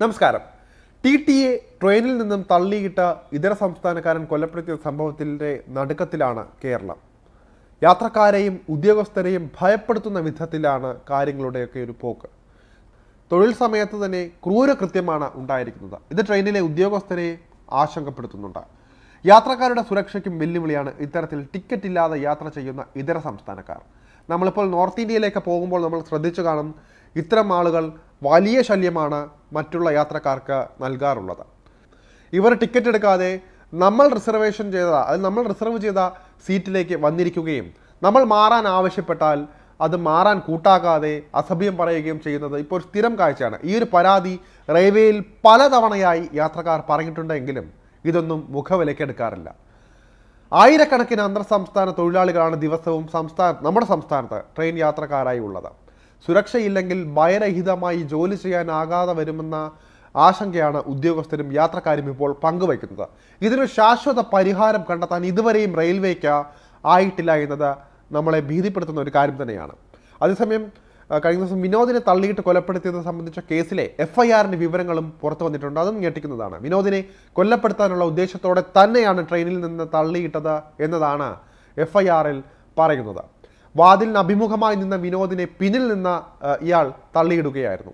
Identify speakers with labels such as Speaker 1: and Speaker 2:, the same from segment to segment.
Speaker 1: നമസ്കാരം. T T A ട്രെയിനിൽ നിന്നും തള്ളിയിട്ട ഇതര സംസ്ഥാനക്കാരൻ കൊലപ്പെടുത്തിയ സംഭവത്തിന്റെ നടുക്കത്തിലാണ് കേരളം. യാത്രക്കാരെയും ഉദ്യോഗസ്ഥരെയും ഭയപ്പെടുത്തുന്ന വിധത്തിലാണ് കാര്യങ്ങളുടെയൊക്കെ ഒരു പോക്ക്. തൊഴിൽ സമയത്ത് തന്നെ ക്രൂരകൃത്യമാണ് ഉണ്ടായിരിക്കുന്നത്. ഇത് ട്രെയിനിലെ ഉദ്യോഗസ്ഥരെ ആശങ്കപ്പെടുത്തുന്നുണ്ട്. യാത്രക്കാരുടെ സുരക്ഷയ്ക്കും വെല്ലുവിളിയാണ് ഇത്തരത്തിൽ ടിക്കറ്റ് ഇല്ലാതെ യാത്ര ചെയ്യുന്ന ഇതര സംസ്ഥാനക്കാർ. നമ്മളിപ്പോൾ നോർത്ത് ഇന്ത്യയിലേക്ക് പോകുമ്പോൾ നമ്മൾ ശ്രദ്ധിച്ചു കാണും ഇത്തരം ആളുകൾ വലിയ ശല്യമാണ് മറ്റുള്ള യാത്രക്കാർക്ക് നൽകാറുള്ളത്. ഇവർ ടിക്കറ്റ് എടുക്കാതെ നമ്മൾ റിസർവേഷൻ ചെയ്ത അത് നമ്മൾ റിസർവ് ചെയ്ത സീറ്റിലേക്ക് വന്നിരിക്കുകയും നമ്മൾ മാറാൻ ആവശ്യപ്പെട്ടാൽ അത് മാറാൻ കൂട്ടാക്കാതെ അസഭ്യം പറയുകയും ചെയ്യുന്നത് ഇപ്പോൾ ഒരു സ്ഥിരം കാഴ്ചയാണ്. ഈ ഒരു പരാതി റെയിൽവേയിൽ പലതവണയായി യാത്രക്കാർ പറഞ്ഞിട്ടുണ്ടെങ്കിലും ഇതൊന്നും മുഖവിലക്കെടുക്കാറില്ല ആയിരക്കണക്കിന് അന്തർ സംസ്ഥാന തൊഴിലാളികളാണ് ദിവസവും സംസ്ഥാന നമ്മുടെ സംസ്ഥാനത്ത് ട്രെയിൻ യാത്രക്കാരായി ഉള്ളത്. സുരക്ഷയില്ലെങ്കിൽ ഭയരഹിതമായി ജോലി ചെയ്യാനാകാതെ വരുമെന്ന ആശങ്കയാണ് ഉദ്യോഗസ്ഥരും യാത്രക്കാരും ഇപ്പോൾ പങ്കുവയ്ക്കുന്നത്. ഇതിനൊരു ശാശ്വത പരിഹാരം കണ്ടെത്താൻ ഇതുവരെയും റെയിൽവേക്ക് ആയിട്ടില്ല എന്നത് നമ്മളെ ഭീതിപ്പെടുത്തുന്ന ഒരു കാര്യം തന്നെയാണ്. അതേസമയം കഴിഞ്ഞ ദിവസം വിനോദിനെ തള്ളിയിട്ട് കൊലപ്പെടുത്തിയത് സംബന്ധിച്ച കേസിലെ എഫ് ഐ ആറിന്റെ വിവരങ്ങളും പുറത്തു വന്നിട്ടുണ്ട്. അതും ഞെട്ടിക്കുന്നതാണ്. വിനോദിനെ കൊല്ലപ്പെടുത്താനുള്ള ഉദ്ദേശത്തോടെ തന്നെയാണ് ട്രെയിനിൽ നിന്ന് തള്ളിയിട്ടത് എന്നതാണ് എഫ് ഐ ആറിൽ പറയുന്നത്. വാതിലിന് അഭിമുഖമായി നിന്ന വിനോദിനെ പിന്നിൽ നിന്ന് ഇയാൾ തള്ളിയിടുകയായിരുന്നു.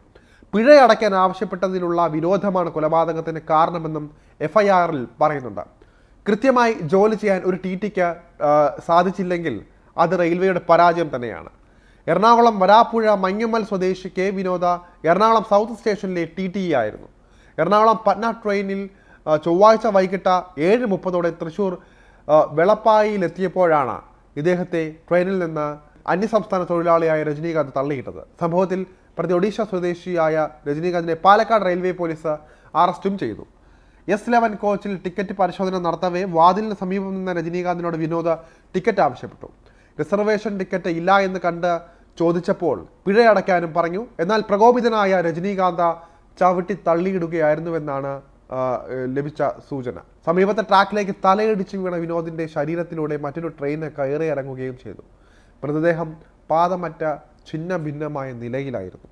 Speaker 1: പിഴ അടയ്ക്കാൻ ആവശ്യപ്പെട്ടതിലുള്ള വിരോധമാണ് കൊലപാതകത്തിന് കാരണമെന്നും എഫ് ഐ ആറിൽ പറയുന്നുണ്ട്. കൃത്യമായി ജോലി ചെയ്യാൻ ഒരു ടി ടിക്ക് സാധിച്ചില്ലെങ്കിൽ അത് റെയിൽവേയുടെ പരാജയം തന്നെയാണ്. എറണാകുളം വരാപ്പുഴ മഞ്ഞമ്മൽ സ്വദേശി കെ വിനോദ എറണാകുളം സൗത്ത് സ്റ്റേഷനിലെ ടി ടി ആയിരുന്നു. എറണാകുളം പട്ന ട്രെയിനിൽ ചൊവ്വാഴ്ച വൈകിട്ട് ഏഴ് മുപ്പതോടെ തൃശൂർ വെളപ്പായിലെത്തിയപ്പോഴാണ് ഇദ്ദേഹത്തെ ട്രെയിനിൽ നിന്ന് അന്യസംസ്ഥാന തൊഴിലാളിയായ രജനീകാന്ത് തള്ളിയിട്ടത്. സംഭവത്തിൽ പ്രതി ഒഡീഷ സ്വദേശിയായ രജനീകാന്തിനെ പാലക്കാട് റെയിൽവേ പോലീസ് അറസ്റ്റും ചെയ്തു. എസ് ലെവൻ കോച്ചിൽ ടിക്കറ്റ് പരിശോധന നടത്തവേ വാതിലിന് സമീപം നിന്ന രജനീകാന്തിനോട് വിനോദ് ടിക്കറ്റ് ആവശ്യപ്പെട്ടു. റിസർവേഷൻ ടിക്കറ്റ് ഇല്ല എന്ന് കണ്ട് ചോദിച്ചപ്പോൾ പിഴയടയ്ക്കാനും പറഞ്ഞു. എന്നാൽ പ്രകോപിതനായ രജനീകാന്ത ചവിട്ടി തള്ളിയിടുകയായിരുന്നുവെന്നാണ് ലഭിച്ച സൂചന. സമീപത്തെ ട്രാക്കിലേക്ക് തലയിടിച്ച് വീണ വിനോദിന്റെ ശരീരത്തിലൂടെ മറ്റൊരു ട്രെയിൻ കയറി ഇറങ്ങുകയും ചെയ്തു. മൃതദേഹം പാദമറ്റ ഛിന്ന ഭിന്നമായ നിലയിലായിരുന്നു.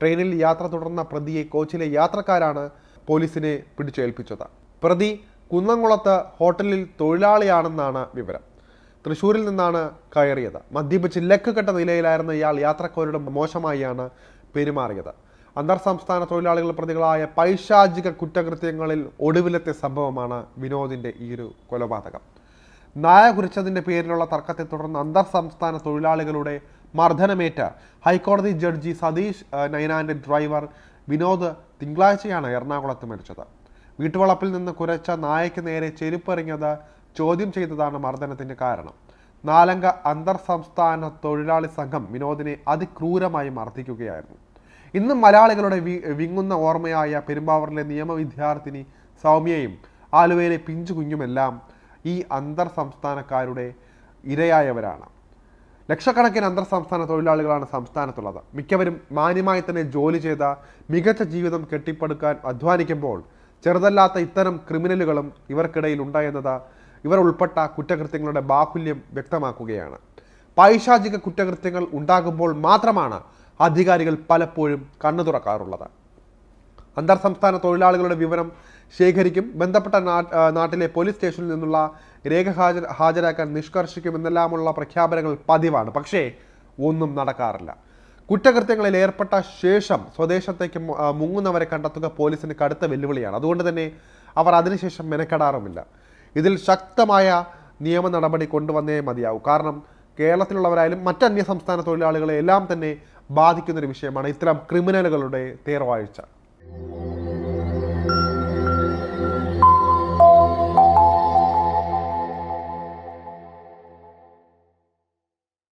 Speaker 1: ട്രെയിനിൽ യാത്ര തുടർന്ന പ്രതിയെ കോച്ചിലെ യാത്രക്കാരാണ് പോലീസിനെ പിടിച്ചേൽപ്പിച്ചത്. പ്രതി കുന്നംകുളത്ത് ഹോട്ടലിൽ തൊഴിലാളിയാണെന്നാണ് വിവരം. തൃശ്ശൂരിൽ നിന്നാണ് കയറിയത്. മദ്യപിച്ച് ലക്ക് കെട്ട നിലയിലായിരുന്ന ഇയാൾ യാത്രക്കാരുടെ മോശമായാണ് പെരുമാറിയത്. അന്തർ സംസ്ഥാന തൊഴിലാളികൾ പ്രതികളായ പൈശാചിക കുറ്റകൃത്യങ്ങളിൽ ഒടുവിലത്തെ സംഭവമാണ് വിനോദിന്റെ ഈ ഒരു കൊലപാതകം. നായ കുറിച്ചതിന്റെ പേരിലുള്ള തർക്കത്തെ തുടർന്ന് അന്തർ സംസ്ഥാന തൊഴിലാളികളുടെ മർദ്ദനമേറ്റ ഹൈക്കോടതി ജഡ്ജി സതീഷ് നൈനാന്റെ ഡ്രൈവർ വിനോദ് തിങ്കളാഴ്ചയാണ് എറണാകുളത്ത് മരിച്ചത്. വീട്ടുവളപ്പിൽ നിന്ന് കുരച്ച നായയ്ക്ക് നേരെ ചെരുപ്പെറിഞ്ഞത് ചോദ്യം ചെയ്തതാണ് മർദ്ദനത്തിന്റെ കാരണം. നാലംഗ അന്തർ സംസ്ഥാന തൊഴിലാളി സംഘം വിനോദിനെ അതിക്രൂരമായി മർദ്ദിക്കുകയായിരുന്നു. ഇന്നും മലയാളികളുടെ വിങ്ങുന്ന ഓർമ്മയായ പെരുമ്പാവൂരിലെ നിയമ വിദ്യാർത്ഥിനി സൗമ്യയും ആലുവയിലെ പിഞ്ചു കുഞ്ഞുമെല്ലാം ഈ അന്തർ സംസ്ഥാനക്കാരുടെ ഇരയായവരാണ്. ലക്ഷക്കണക്കിന് അന്തർ സംസ്ഥാന തൊഴിലാളികളാണ് സംസ്ഥാനത്തുള്ളത്. മിക്കവരും മാന്യമായി തന്നെ ജോലി ചെയ്ത മികച്ച ജീവിതം കെട്ടിപ്പടുക്കാൻ അധ്വാനിക്കുമ്പോൾ ചെറുതല്ലാത്ത ഇത്തരം ക്രിമിനലുകളും ഇവർക്കിടയിൽ ഉണ്ടായെന്നത് ഇവർ ഉൾപ്പെട്ട കുറ്റകൃത്യങ്ങളുടെ ബാഹുല്യം വ്യക്തമാക്കുകയാണ്. പൈശാചിക കുറ്റകൃത്യങ്ങൾ ഉണ്ടാകുമ്പോൾ മാത്രമാണ് അധികാരികൾ പലപ്പോഴും കണ്ണു തുറക്കാറുള്ളത്. അന്തർ സംസ്ഥാന തൊഴിലാളികളുടെ വിവരം ശേഖരിക്കും ബന്ധപ്പെട്ട നാട്ടിലെ പോലീസ് സ്റ്റേഷനിൽ നിന്നുള്ള രേഖ ഹാജർ ഹാജരാക്കാൻ നിഷ്കർഷിക്കുമെന്നെല്ലാമുള്ള പ്രഖ്യാപനങ്ങൾ പതിവാണ്. പക്ഷേ ഒന്നും നടക്കാറില്ല. കുറ്റകൃത്യങ്ങളിൽ ഏർപ്പെട്ട ശേഷം സ്വദേശത്തേക്ക് മുങ്ങുന്നവരെ കണ്ടെത്തുക പോലീസിന് കടുത്ത വെല്ലുവിളിയാണ്. അതുകൊണ്ട് തന്നെ അവർ അതിനുശേഷം മെനക്കെടാറുമില്ല. ഇതിൽ ശക്തമായ നിയമ നടപടി കൊണ്ടുവന്നേ മതിയാവൂ. കാരണം കേരളത്തിലുള്ളവരായാലും മറ്റന്യ സംസ്ഥാന തൊഴിലാളികളെ എല്ലാം തന്നെ ബാധിക്കുന്ന ഒരു വിഷയമാണ് ഇത്തരം ക്രിമിനലുകളുടെ തേർവാഴ്ച.